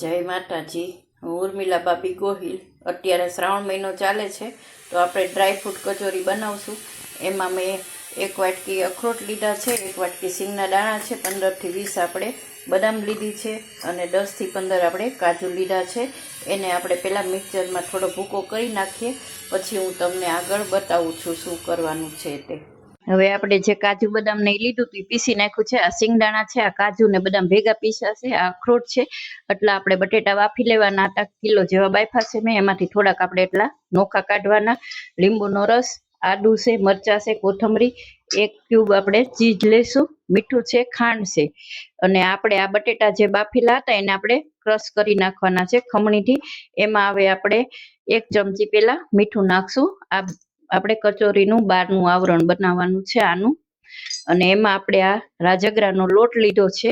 જય માતાજી. હું ઉર્મિલા બાબી ગોહિલ. અત્યારે શ્રાવણ મહિનો ચાલે છે, તો આપણે ડ્રાયફ્રૂટ કચોરી બનાવશું. એમાં મેં એક વાટકી અખરોટ લીધા છે, એક વાટકી સિંગના દાણા છે, પંદરથી વીસ આપણે બદામ લીધી છે અને દસથી પંદર આપણે કાજુ લીધા છે. એને આપણે પહેલાં મિક્સરમાં થોડો ભૂકો કરી નાખીએ. પછી હું તમને આગળ બતાવું છું શું કરવાનું છે તે. હવે આપણે જે કાજુ બદામ ને લીધું હતું એ પીસી નાખ્યું છે. આ સિંગદાણા છે, આ કાજુ ને બદામ ભેગા પીસાશે આ અખરોટ છે. એટલા આપણે બટેટા બાફી લેવાના હતા કિલો જેવા બાફા છે મેં. એમાંથી થોડાક આપણે એટલા નોખા કાઢવાના. લીંબુનો રસ, આદુ છે, મરચાં છે, કોથમરી, એક ક્યુબ આપણે ચીઝ લેશું, મીઠું છે, ખાંડ છે. અને આપણે આ બટેટા જે બાફેલા હતા એને આપણે ક્રશ કરી નાખવાના છે ખમણીથી. એમાં હવે આપણે એક ચમચી પેલા મીઠું નાખશું. આ આપણે કચોરીનું બહારનું આવરણ બનાવવાનું છે આનું. અને એમાં આપણે આ રાજગરાનો લોટ લીધો છે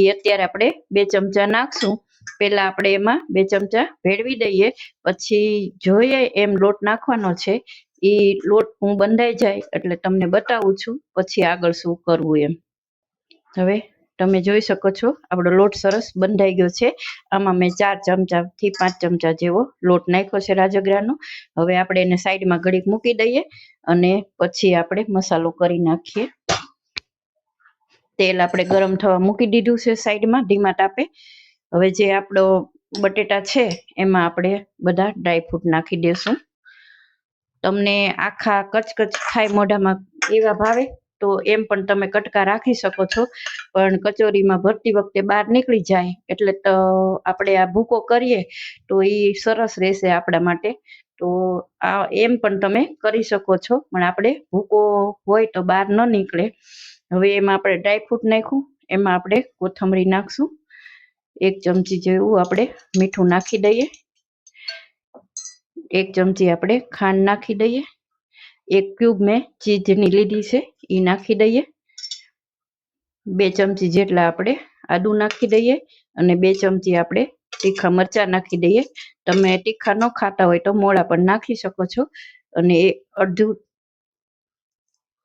એ અત્યારે આપણે બે ચમચા નાખશું. પહેલા આપણે એમાં બે ચમચા ભેળવી દઈએ, પછી જોઈએ એમ લોટ નાખવાનો છે એ લોટ હું બંધાઈ જાય એટલે તમને બતાવું છું, પછી આગળ શું કરવું એમ. હવે તમે જોઈ શકો છો, આપણો લોટ સરસ બંધાઈ ગયો છે. આમાં મેં ચાર ચમચાથી પાંચ ચમચા જેવો લોટ નાખ્યો છે રાજગરાનો. હવે આપણે એને સાઈડમાં ઘડીક મૂકી દઈએ અને પછી આપણે મસાલો કરી નાખીએ. તેલ આપણે ગરમ થવા મૂકી દીધું છે સાઈડમાં, ધીમા તાપે. હવે જે આપણો બટેટા છે, એમાં આપણે બધા ડ્રાયફ્રૂટ નાખી દઈશું તમને આખા કચકચ થાય મોઢામાં એવા ભાવે તો એમ પણ તમે કટકા રાખી શકો છો. પણ કચોરીમાં ભરતી વખતે બહાર નીકળી જાય એટલે તો, આપણે આ ભૂકો કરીએ તો એ સરસ રહેશે આપણા માટે. તો આ એમ પણ તમે કરી શકો છો. પણ આપણે ભૂકો હોય તો બહાર ન નીકળે. હવે એમાં આપણે ડ્રાયફ્રૂટ નાખ્યું એમાં આપણે કોથમરી નાખશું. એક ચમચી જેવું આપણે મીઠું નાખી દઈએ. એક ચમચી આપણે ખાંડ નાખી દઈએ. એક ક્યુબ મેં ચીજની લીધી છે એ નાખી દઈએ. બે ચમચી જેટલા આપણે આદુ નાખી દઈએ અને બે ચમચી આપણે તીખા મરચાં નાખી દઈએ. તમે તીખા ન ખાતા હોય તો મોળા પણ નાખી શકો છો અને એ અડધું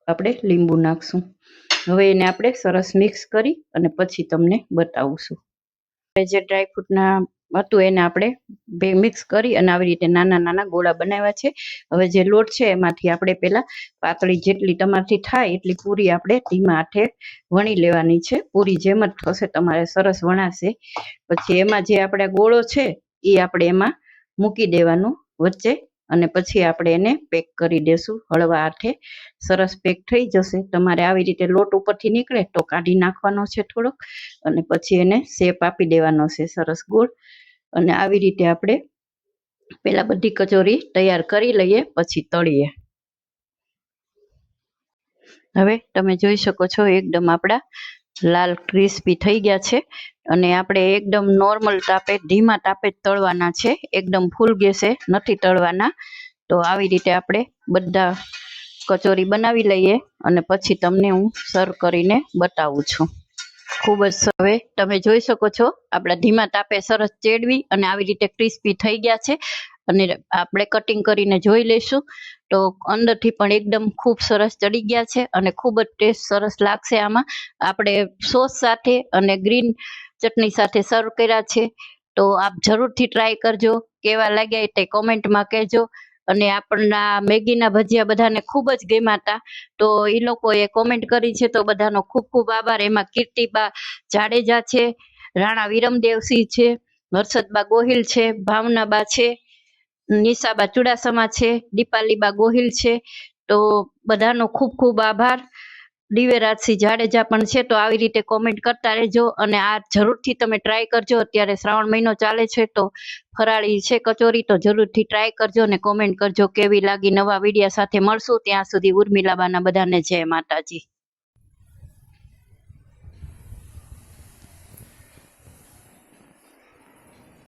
આપણે લીંબુ નાખશું. હવે એને આપણે સરસ મિક્સ કરી અને પછી તમને બતાવશું. જે ડ્રાયફ્રૂટના હતું એને આપણે બે મિક્સ કરી અને આવી રીતે નાના નાના ગોળા બનાવ્યા છે. હવે જે લોટ છે એમાંથી આપણે પેલા પાતળી જેટલી તમારથી થાય એટલી પૂરી આપણે ધીમા હાથે વણી લેવાની છે. પૂરી જેમ જ થશે, તમારે સરસ વણાશે. પછી એમાં જે આપણે ગોળો છે, એ આપણે એમાં મૂકી દેવાનું વચ્ચે અને પછી આપણે એને પેક કરી દેશું હળવા આઠે સરસ પેક થઈ જશે. તમારે આવી રીતે લોટ ઉપરથી નીકળે તો કાઢી નાખવાનો છે થોડોક અને પછી એને શેપ આપી દેવાનો છે સરસ ગોળ. અને આવી રીતે આપણે પેલા બધી કચોરી તૈયાર કરી લઈએ, પછી તળીએ. હવે તમે જોઈ શકો છો એકદમ આપણા લાલ ક્રિસ્પી થઈ ગયા છે અને આપણે એકદમ નોર્મલ તાપે, ધીમા તાપે જ તળવાના છે. એકદમ ફૂલ ગેસે નથી તળવાના. તો આવી રીતે આપણે બધા કચોરી બનાવી લઈએ અને પછી તમને હું સર્વ કરીને બતાવું છું. ખૂબ જ હવે તમે જોઈ શકો છો, આપણા ધીમા તાપે સરસ ચેડવી અને આવી રીતે ક્રિસ્પી થઈ ગયા છે. અને આપણે કટિંગ કરીને જોઈ લઈશું. તો અંદરથી પણ એકદમ ખૂબ સરસ ચડી ગયા છે અને ખૂબ જ ટેસ્ટ સરસ લાગશે આમાં. આપણે સોસ સાથે અને ગ્રીન ચટણી સાથે સર્વ કર્યા છે. તો આપ જરૂરથી ટ્રાય કરજો. કેવા લાગ્યા તે કોમેન્ટમાં કહેજો. અને આપણના મેગીના ભજીયા બધાને ખૂબ જ ગમ્યા હતા તો એ લોકોએ કોમેન્ટ કરી છે તો બધાનો ખૂબ ખૂબ આભાર. એમાં કીર્તિબા જાડેજા છે, રાણા વિરમદેવસિંહ છે, હર્ષદબા ગોહિલ છે, ભાવનાબા છે નિશાબા ચુડાસમા છે, દીપાલીબા ગોહિલ છે, તો બધાનો ખૂબ ખૂબ આભાર. દિવ્યરાજસિંહ જાડેજા પણ છે, તો આવી રીતે કોમેન્ટ કરતા રહેજો અને આ જરૂરથી તમે ટ્રાય કરજો. અત્યારે શ્રાવણ મહિનો ચાલે છે, તો ફરાળી છે કચોરી, તો જરૂરથી ટ્રાય કરજો અને કોમેન્ટ કરજો કેવી લાગી નવા વિડીયા સાથે. મળશું ત્યાં સુધી ઉર્મિલાબાના બધાને જય માતાજી.